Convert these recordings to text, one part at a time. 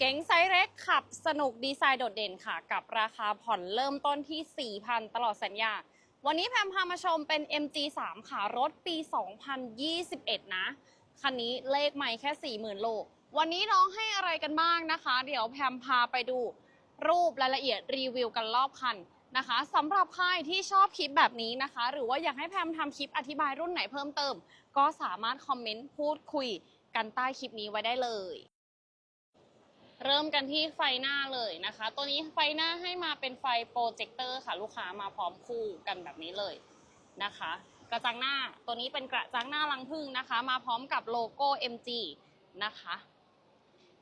เก๋งไซส์เล็กขับสนุกดีไซน์โดดเด่นค่ะ กับราคาผ่อนเริ่มต้นที่ 4,000 ตลอดสัญญา วันนี้แพมพามาชมเป็น MG3 ค่ะ รถปี 2021 นะ คันนี้เลขใหม่แค่ 40,000 โล วันนี้น้องให้อะไรกันบ้างนะคะ เดี๋ยวแพมพาไปดูรูปรายละเอียดรีวิวกันรอบคันนะคะสำหรับใครที่ชอบคลิปแบบนี้นะคะ หรือว่าอยากให้แพมทำคลิปอธิบายรุ่นไหนเพิ่มเติม ก็สามารถคอมเมนต์พูดคุยกันใต้คลิปนี้ไว้ได้เลย เริ่มกันที่ไฟหน้าเลยนะคะ ตัวนี้ไฟหน้าให้มาเป็นไฟโปรเจคเตอร์ค่ะลูกค้ามาพร้อมคู่กันแบบนี้เลยนะคะ กระจังหน้าตัวนี้เป็นกระจังหน้ารังผึ้งนะคะ มาพร้อมกับโลโก้ MG นะคะ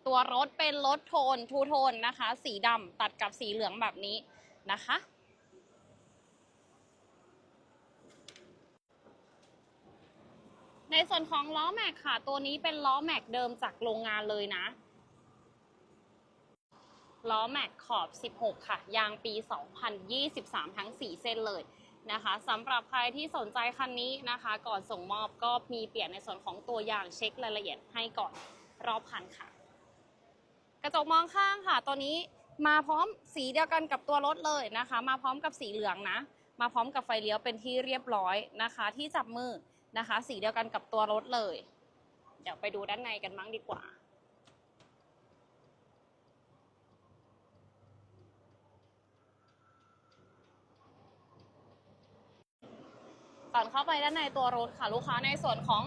ตัวรถเป็นรถโทนทูโทนนะคะ สีดำตัดกับสีเหลืองแบบนี้นะคะในส่วนของล้อแม็กค่ะ ตัวนี้เป็นล้อแม็กเดิมจากโรงงานเลยนะ ล้อแม็กขอบ 16 ค่ะ ยางปี 2023 ทั้ง 4 เส้นเลยนะคะสำหรับใครที่สนใจคันนี้นะคะ ก่อนส่งมอบก็มีเปลี่ยนในส่วนของตัวยางเช็ครายละเอียดให้ก่อนรอบคันค่ะ กระจกมองข้างค่ะ ตัวนี้มาพร้อมสีเดียวกันกับตัวรถเลยนะคะ มาพร้อมกับสีเหลืองนะ มาพร้อมกับไฟเลี้ยวเป็นที่เรียบร้อยนะคะ ที่จับมือนะคะ สีเดียวกันกับตัวรถเลย เดี๋ยวไปดูด้านในกันบ้างดีกว่า ก่อนเข้าไปด้านในตัวรถค่ะลูกค้าในส่วนของ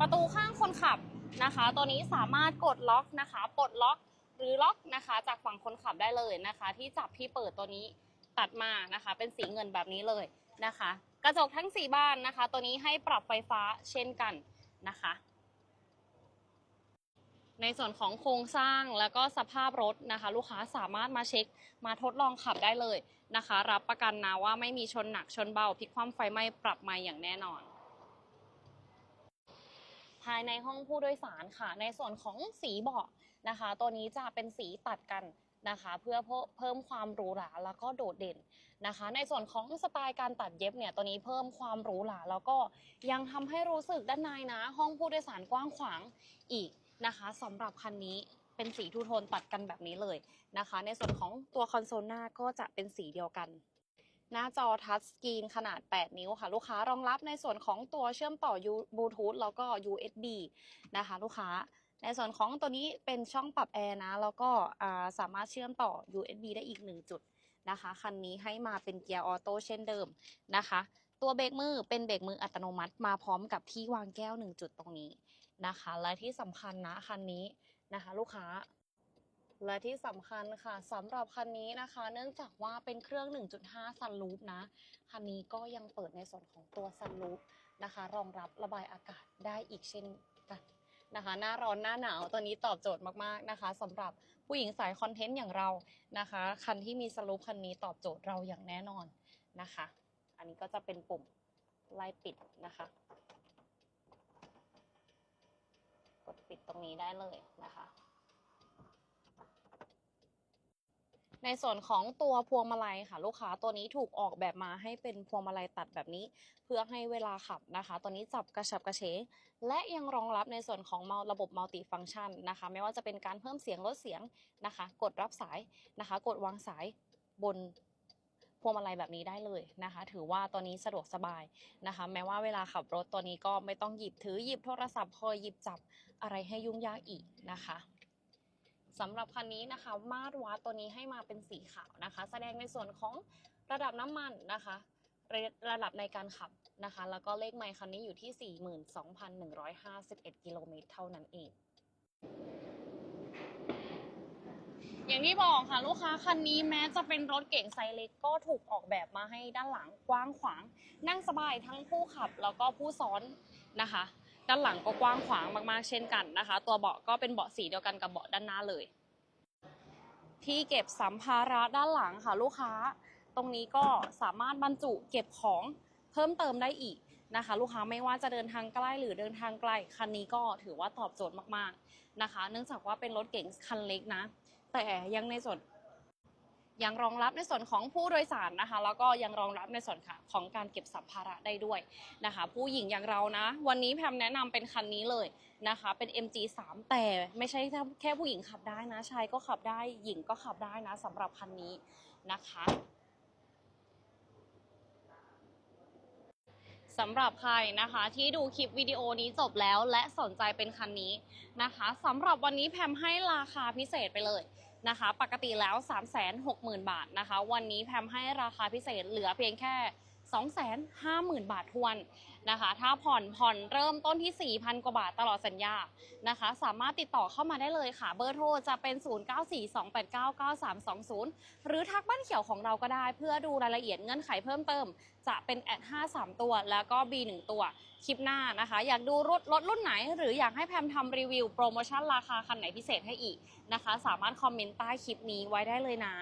ประตูข้างคนขับนะคะ ตัวนี้สามารถกดล็อกนะคะปลดล็อกหรือล็อกนะคะ จากฝั่งคนขับได้เลยนะคะ ที่จับที่เปิดตัวนี้ตัดมานะคะ เป็นสีเงินแบบนี้เลยนะคะ กระจกทั้ง 4บานนะคะ ตัวนี้ให้ปรับไฟฟ้าเช่นกันนะคะ ในส่วนของโครงสร้างแล้วก็สภาพรถนะคะ ลูกค้าสามารถมาเช็คมาทดลองขับได้เลยนะคะ รับประกันนะว่าไม่มีชนหนักชนเบาพลิกคว่ำไฟไหม้ปรับไม่อย่างแน่นอน ภายในห้องผู้โดยสารค่ะ ในส่วนของสีเบาะนะคะ ตัวนี้จะเป็นสีตัดกัน นะคะ เพื่อเพิ่มความหรูหราแล้วก็โดดเด่นนะคะ ในส่วนของสไตล์การตัดเย็บเนี่ยตัวนี้เพิ่มความหรูหราแล้วก็ยังทำให้รู้สึกด้านในนะ ห้องผู้โดยสารกว้างขวางอีกนะคะสำหรับคันนี้เป็นสีทูโทนตัดกันแบบนี้เลยนะคะ ในส่วนของตัวคอนโซลหน้าก็จะเป็นสีเดียวกันหน้าจอทัชสกรีนขนาด 8 นิ้วค่ะ ลูกค้ารองรับในส่วนของตัวเชื่อมต่อบลูทูธแล้วก็ USB นะคะ ลูกค้า ในส่วนของตัวนี้เป็นช่องปรับแอร์นะ แล้วก็สามารถเชื่อมต่อ USB ได้อีก 1 จุดนะคะ คันนี้ให้มาเป็นเกียร์ออโต้เช่นเดิมนะคะ ตัวเบรกมือเป็นเบรกมืออัตโนมัติ มาพร้อมกับที่วางแก้ว 1 จุดตรงนี้นะคะ และที่สำคัญนะคันนี้นะคะ ลูกค้าและที่สำคัญค่ะสำหรับคันนี้นะคะ เนื่องจากว่าเป็นเครื่อง 1.5 ซันลูปนะ คันนี้ก็ยังเปิดในส่วนของตัวซันลูปนะคะ รองรับระบายอากาศได้อีกเช่นกัน นะคะ หน้าร้อนหน้าหนาวตัวนี้ตอบโจทย์มากๆนะคะสำหรับผู้หญิงสายคอนเทนต์อย่างเรานะคะ คันที่มีซันลูปคันนี้ตอบโจทย์เราอย่างแน่นอนนะคะ อันนี้ก็จะเป็นปุ่มไล่ปิดนะคะ กดปิดตรงนี้ได้เลยนะคะ ในส่วนของตัวพวงมาลัยค่ะ ลูกค้าตัวนี้ถูกออกแบบมาให้เป็นพวงมาลัยตัดแบบนี้ เพื่อให้เวลาขับนะคะ ตัวนี้จับกระฉับกระเฉงและยังรองรับในส่วนของระบบมัลติฟังก์ชันนะคะ ไม่ว่าจะเป็นการเพิ่มเสียงลดเสียงนะคะ กดรับสายนะคะ กดวางสายบนพวงมาลัยแบบนี้ได้เลยนะคะ ถือว่าตัวนี้สะดวกสบายนะคะ แม้ว่าเวลาขับรถตัวนี้ก็ไม่ต้องหยิบถือหยิบโทรศัพท์คอยหยิบจับอะไรให้ยุ่งยากอีกนะคะ สำหรับคันนี้นะคะ มาตรวัดตัวนี้ให้มาเป็นสีขาวนะคะ แสดงในส่วนของระดับน้ำมันนะคะระระดับในการขับนะคะ แล้วก็เลขไมล์คันนี้อยู่ที่ 42,151 กิโลเมตรเท่านั้นเองอย่างที่บอกค่ะลูกค้าคันนี้แม้จะเป็นรถเก่งไซเล็กก็ถูกออกแบบมาให้ด้านหลังกว้างขวาง นั่งสบายทั้งผู้ขับแล้วก็ผู้ซ้อนนะคะ ด้านหลังก็กว้างขวางมากๆ เช่นกันนะคะ ตัวเบาะก็เป็นเบาะสีเดียวกันกับเบาะด้านหน้าเลย ที่เก็บสัมภาระด้านหลังค่ะลูกค้า ตรงนี้ก็สามารถบรรจุเก็บของเพิ่มเติมได้อีกนะคะ ลูกค้าไม่ว่าจะเดินทางใกล้หรือเดินทางไกลคันนี้ก็ถือว่าตอบโจทย์มากๆนะคะ เนื่องจากว่าเป็นรถเก๋งคันเล็กนะ แต่ยังในส่วน ยังรองรับในส่วนของผู้โดยสารนะคะ แล้วก็ยังรองรับในส่วนของการเก็บสัมภาระได้ด้วยนะคะ ผู้หญิงอย่างเรานะ วันนี้แพมแนะนำเป็นคันนี้เลยนะคะ เป็น MG3 แต่ไม่ใช่แค่ผู้หญิงขับได้นะชายก็ขับได้หญิงก็ขับได้นะสำหรับคันนี้นะคะสำหรับใครนะคะที่ดูคลิปวิดีโอนี้จบแล้วและสนใจเป็นคันนี้นะคะสำหรับวันนี้แพมให้ราคาพิเศษไปเลย นะคะ ปกติแล้ว 360,000 บาทนะคะ วันนี้แพมให้ราคาพิเศษเหลือเพียงแค่ 250,000 บาททวนนะคะ ถ้าผ่อนผ่อนเริ่มต้นที่ 4,000 กว่าบาทตลอดสัญญานะคะ สามารถติดต่อเข้ามาได้เลยค่ะ เบอร์โทรจะเป็น 0942899320 หรือทักบ้านเขียวของเราก็ได้ เพื่อดูรายละเอียดเงื่อนไขเพิ่มเติม จะเป็นแอด53 ตัว แล้วก็ B 1ตัวคลิปหน้านะคะ อยากดูรถรถรุ่นไหน หรืออยากให้แพมทำรีวิวโปรโมชั่นราคาคันไหนพิเศษให้อีกนะคะ สามารถคอมเมนต์ใต้คลิปนี้ไว้ได้เลยนะ